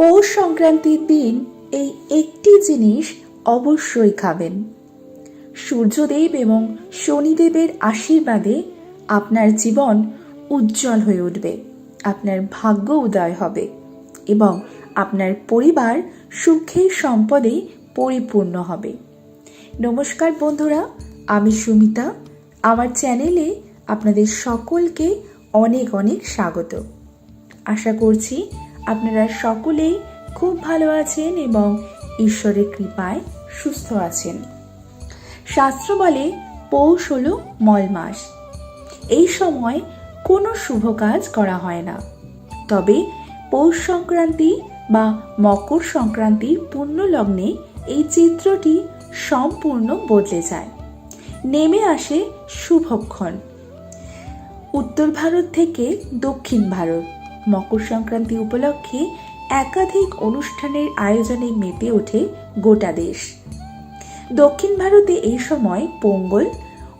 পৌষ সংক্রান্তির দিন এই একটি জিনিস অবশ্যই খাবেন। সূর্যদেব এবং শনিদেবের আশীর্বাদে আপনার জীবন উজ্জ্বল হয়ে উঠবে, আপনার ভাগ্য উদয় হবে এবং আপনার পরিবার সুখে সম্পদে পরিপূর্ণ হবে। নমস্কার বন্ধুরা, আমি সুমিতা। আমার চ্যানেলে আপনাদের সকলকে অনেক অনেক স্বাগত। আশা করছি আপনারা সকলেই খুব ভালো আছেন এবং ঈশ্বরের কৃপায় সুস্থ আছেন। শাস্ত্র বলে, পৌষ হল মল মাস এই সময় কোনো শুভ কাজ করা হয় না। তবে পৌষ সংক্রান্তি বা মকর সংক্রান্তির পূর্ণ লগ্নে এই চিত্রটি সম্পূর্ণ বদলে যায়। নেমে আসে শুভক্ষণ। উত্তর ভারত থেকে দক্ষিণ ভারত। মকর সংক্রান্তি উপলক্ষে একাধিক অনুষ্ঠানের আয়োজনে মেতে ওঠে গোটা দেশ। দক্ষিণ ভারতে এই সময় পোঙ্গল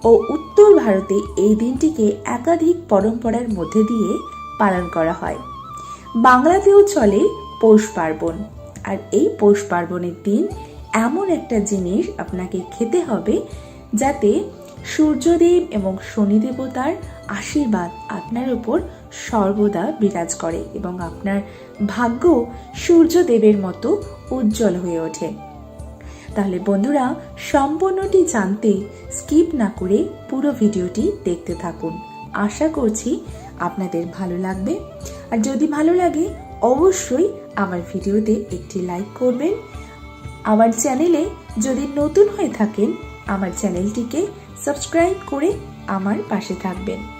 ও উত্তর ভারতে এই দিনটিকে একাধিক পরম্পরার মধ্যে দিয়ে পালন করা হয়। বাংলাতেও চলে পৌষ পার্বণ। আর এই পৌষ পার্বণের দিন এমন একটা জিনিস আপনাকে খেতে হবে যাতে সূর্যদেব এবং শনি দেবতার আশীর্বাদ আপনার উপর সর্বদা বিরাজ করে এবং আপনার ভাগ্য সূর্যদেবের মতো উজ্জ্বল হয়ে ওঠে। তাহলে বন্ধুরা, সম্পূর্ণটি জানতে স্কিপ না করে পুরো ভিডিওটি দেখতে থাকুন। আশা করছি আপনাদের ভালো লাগবে। আর যদি ভালো লাগে, অবশ্যই আমার ভিডিওতে একটি লাইক করবেন। আমার চ্যানেলে যদি নতুন হয়ে থাকেন, আমার চ্যানেলটিকে সাবস্ক্রাইব করে আমার পাশে থাকবেন।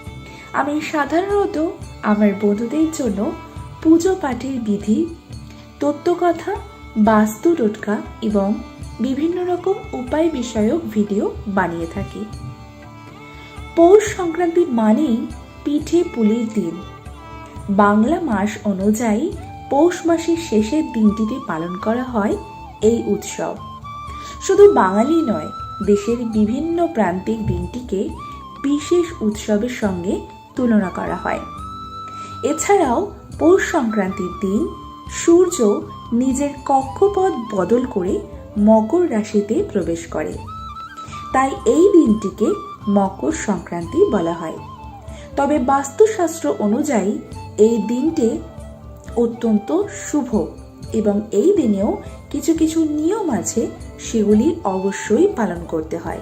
আমি সাধারণত আমার বন্ধুদের জন্য পুজো পাঠের বিধি, তত্ত্বকথা, বাস্তু টোটকা এবং বিভিন্ন রকম উপায় বিষয়ক ভিডিও বানিয়ে থাকি। পৌষ সংক্রান্তি মানেই পিঠে পুলির দিন। বাংলা মাস অনুযায়ী পৌষ মাসের শেষের দিনটিতে পালন করা হয় এই উৎসব। শুধু বাঙালি নয়, দেশের বিভিন্ন প্রান্তিক দিনটিকে বিশেষ উৎসবের সঙ্গে তুলনা করা হয়। এছাড়াও, পৌষ সংক্রান্তির দিন সূর্য নিজের কক্ষপথ বদল করে মকর রাশিতে প্রবেশ করে। তাই এই দিনটিকে মকর সংক্রান্তি বলা হয়। তবে বাস্তুশাস্ত্র অনুযায়ী এই দিনটি অত্যন্ত শুভ এবং এই দিনেও কিছু কিছু নিয়ম আছে সেগুলি অবশ্যই পালন করতে হয়।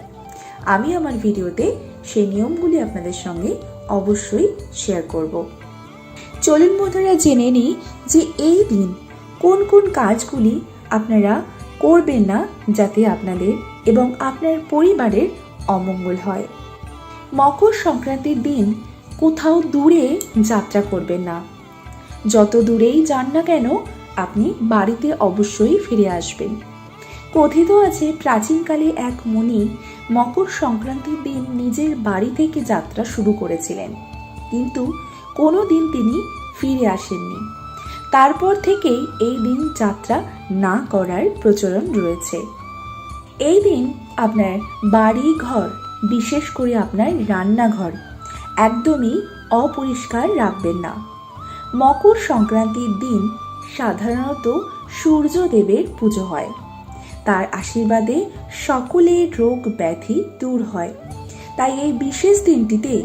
আমি আমার ভিডিওতে সেই নিয়মগুলি আপনাদের সঙ্গে অবশ্যই শেয়ার করব। চলুন বন্ধুরা জেনে নিই যে এই দিন কোন কোন কাজগুলি আপনারা করবেন না যাতে আপনাদের এবং আপনার পরিবারের অমঙ্গল হয়। মকর সংক্রান্তির দিন কোথাও দূরে যাত্রা করবেন না। যত দূরেই যান না কেন, আপনি বাড়িতে অবশ্যই ফিরে আসবেন। কথিত আছে প্রাচীনকালে এক মুনি মকর সংক্রান্তির দিন নিজের বাড়ি থেকে যাত্রা শুরু করেছিলেন। কিন্তু কোনো দিন তিনি ফিরে আসেননি। তারপর থেকেই এই দিন যাত্রা না করার প্রচলন রয়েছে। এই দিন আপনার বাড়ি ঘর বিশেষ করে আপনার রান্নাঘর, একদমই অপরিষ্কার রাখবেন না। মকর সংক্রান্তির দিন সাধারণত সূর্যদেবের পুজো হয়। তার আশীর্বাদে সকলের রোগ ব্যাধি দূর হয়। তাই এই বিশেষ দিনটিতে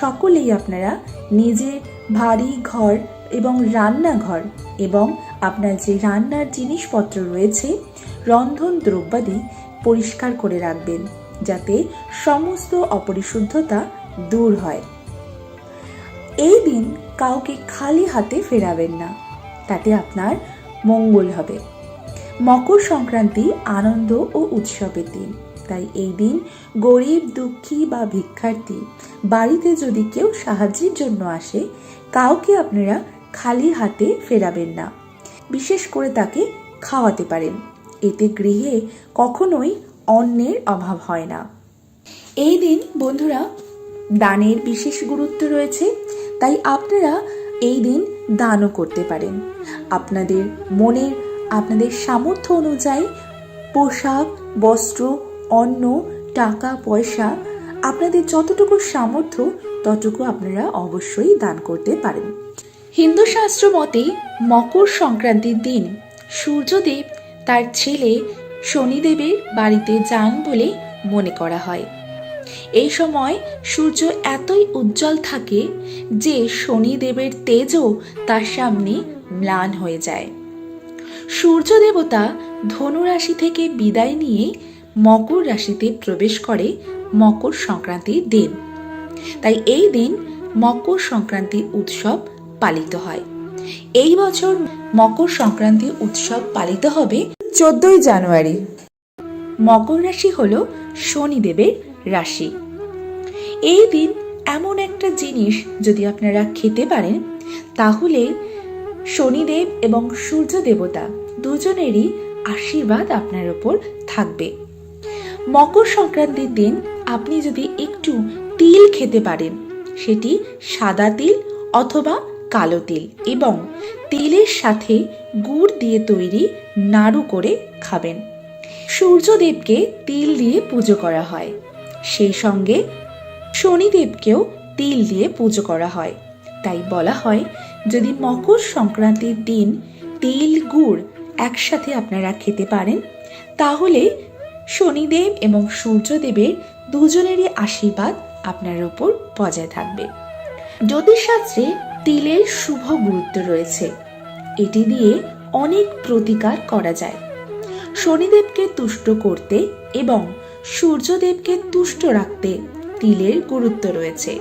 সকলেই আপনারা নিজের ভারী ঘর এবং রান্নাঘর এবং আপনার যে রান্নার জিনিসপত্র রয়েছে, রন্ধন দ্রব্যাদি পরিষ্কার করে রাখবেন, যাতে সমস্ত অপরিশুদ্ধতা দূর হয়। এই দিন কাউকে খালি হাতে ফেরাবেন না, তাতে আপনার মঙ্গল হবে। মকর সংক্রান্তি আনন্দ ও উৎসবের দিন। তাই এই দিন গরিব, দুঃখী বা ভিক্ষার্থী বাড়িতে যদি কেউ সাহায্যের জন্য আসে, কাউকে আপনারা খালি হাতে ফেরাবেন না। বিশেষ করে তাকে খাওয়াতে পারেন। এতে গৃহে কখনোই অন্নের অভাব হয় না। এই দিন বন্ধুরা দানের বিশেষ গুরুত্ব রয়েছে, তাই আপনারা এই দিন দানও করতে পারেন। আপনাদের মনের আপনাদের সামর্থ্য অনুযায়ী পোশাক, বস্ত্র, অন্ন, টাকা, পয়সা, আপনাদের যতটুকু সামর্থ্য, ততটুকু আপনারা অবশ্যই দান করতে পারেন। হিন্দু শাস্ত্র মতে, মকর সংক্রান্তির দিন সূর্যদেব তার ছেলে শনিদেবের বাড়িতে যান বলে মনে করা হয়। এই সময় সূর্য এতই উজ্জ্বল থাকে যে শনিদেবের তেজও তার সামনে ম্লান হয়ে যায়। সূর্য দেবতা ধনু রাশি থেকে বিদায় নিয়ে মকর রাশিতে প্রবেশ করে মকর সংক্রান্তির দিন। তাই এই দিন মকর সংক্রান্তি উৎসব পালিত হয়। এই বছর মকর সংক্রান্তি উৎসব পালিত হবে চোদ্দই জানুয়ারি। মকর রাশি হল শনিদেবের রাশি। এই দিন এমন একটা জিনিস যদি আপনারা খেতে পারেন, তাহলে শনিদেব এবং সূর্য দেবতা দুজনেরই আশীর্বাদ আপনার ওপর থাকবে। মকর সংক্রান্তির দিন আপনি যদি একটু তিল খেতে পারেন, সেটি সাদা তিল অথবা কালো তিল এবং তিলের সাথে গুড় দিয়ে তৈরি নাড়ু করে খাবেন। সূর্যদেবকে তিল দিয়ে পুজো করা হয়। সেই সঙ্গে শনিদেবকেও তিল দিয়ে পুজো করা হয়। তাই বলা হয় যদি মকর সংক্রান্তির দিন তিল গুড় একসাথে আপনারা খেতে পারেন, তাহলে শনিদেব এবং সূর্যদেবের দুজনেরই আশীর্বাদ আপনার ওপর বজায় থাকবে। জ্যোতিষশাস্ত্রে তিলের শুভ গুরুত্ব রয়েছে। এটি দিয়ে অনেক প্রতিকার করা যায়। শনিদেবকে তুষ্ট করতে এবং সূর্যদেবকে তুষ্ট রাখতে তিলের গুরুত্ব রয়েছে।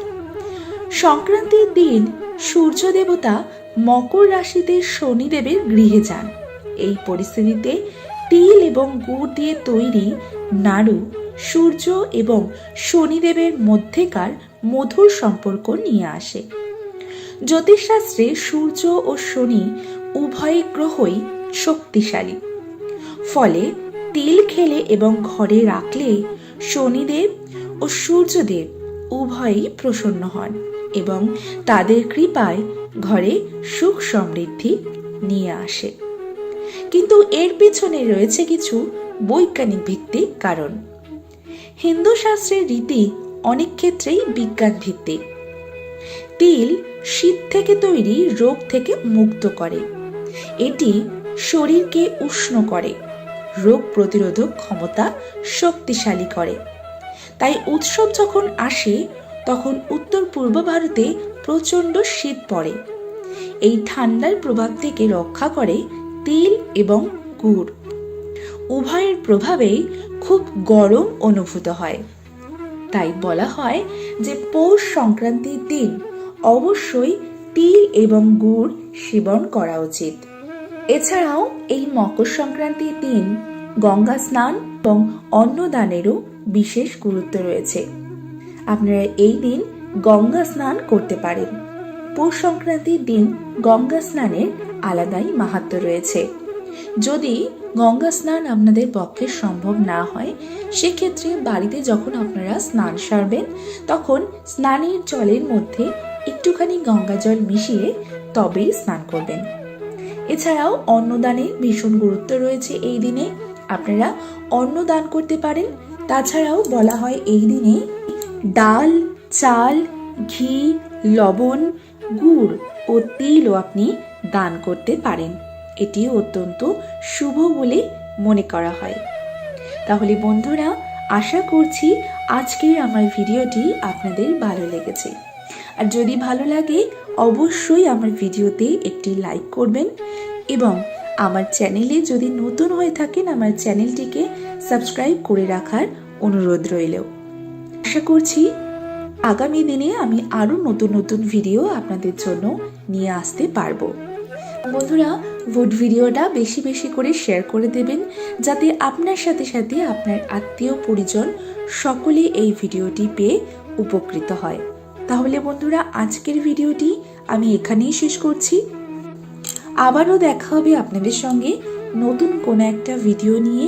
সংক্রান্তির দিন সূর্য দেবতা মকর রাশিতে শনিদেবের গৃহে যান। এই পরিস্থিতিতে তিল এবং গুড় দিয়ে তৈরি নাড়ু সূর্য এবং শনিদেবের মধ্যেকার মধুর সম্পর্ক নিয়ে আসে। জ্যোতিষশাস্ত্রে সূর্য ও শনি উভয় গ্রহই শক্তিশালী। ফলে তিল খেলে এবং ঘরে রাখলে শনিদেব ও সূর্যদেব উভয়ই প্রসন্ন হন এবং তাদের কৃপায় ঘরে সুখ সমৃদ্ধি নিয়ে আসে। কিন্তু এর পেছনে রয়েছে কিছু বৈজ্ঞানিক ভিত্তিক কারণ। হিন্দু শাস্ত্রের রীতি অনেক ক্ষেত্রেই বিজ্ঞান ভিত্তিক তিল শীত থেকে তৈরি রোগ থেকে মুক্ত করে। এটি শরীরকে উষ্ণ করে, রোগ প্রতিরোধক ক্ষমতা শক্তিশালী করে। তাই উৎসব যখন আসে, তখন উত্তর পূর্ব ভারতে প্রচণ্ড শীত পড়ে। এই ঠান্ডার প্রভাব থেকে রক্ষা করে তিল এবং গুড়। উভয়ের প্রভাবেই খুব গরম অনুভূত হয়। তাই বলা হয় যে পৌষ সংক্রান্তির দিন অবশ্যই তিল এবং গুড় সেবন করা উচিত। এছাড়াও এই মকর সংক্রান্তির দিন গঙ্গা স্নান এবং অন্নদানেরও বিশেষ গুরুত্ব রয়েছে। আপনারা এই দিন গঙ্গা স্নান করতে পারেন। পৌষ সংক্রান্তির দিন গঙ্গা স্নানের আলাদাই মাহাত্ম রয়েছে। যদি গঙ্গা স্নান আপনাদের পক্ষে সম্ভব না হয়, সেক্ষেত্রে বাড়িতে যখন আপনারা স্নান সারবেন, তখন স্নানের জলের মধ্যে একটুখানি গঙ্গা জল মিশিয়ে তবেই স্নান করবেন। এছাড়াও অন্নদানের ভীষণ গুরুত্ব রয়েছে এই দিনে। আপনারা অন্ন দান করতে পারেন তাছাড়াও বলা হয় এই দিনে ডাল, চাল, ঘি, লবণ, গুড় ও তিলও আপনি দান করতে পারেন। এটি অত্যন্ত শুভ বলে মনে করা হয়। তাহলে বন্ধুরা, আশা করছি আজকের আমার ভিডিওটি আপনাদের ভালো লেগেছে। আর যদি ভালো লাগে, অবশ্যই আমার ভিডিওতে একটি লাইক করবেন এবং আমার চ্যানেলে যদি নতুন হয়ে থাকেন, আমার চ্যানেলটিকে সাবস্ক্রাইব করে রাখার অনুরোধ রইল। আশা করছি আগামী দিনে আমি আরও নতুন নতুন ভিডিও আপনাদের জন্য নিয়ে আসতে পারব। বন্ধুরা ভোট ভিডিওটা বেশি বেশি করে শেয়ার করে দেবেন, যাতে আপনার সাথে সাথে আপনার আত্মীয় পরিজন সকলে এই ভিডিওটি পেয়ে উপকৃত হয়। তাহলে বন্ধুরা, আজকের ভিডিওটি আমি এখানেই শেষ করছি। আবারও দেখা হবে আপনাদের সঙ্গে নতুন কোনো একটা ভিডিও নিয়ে।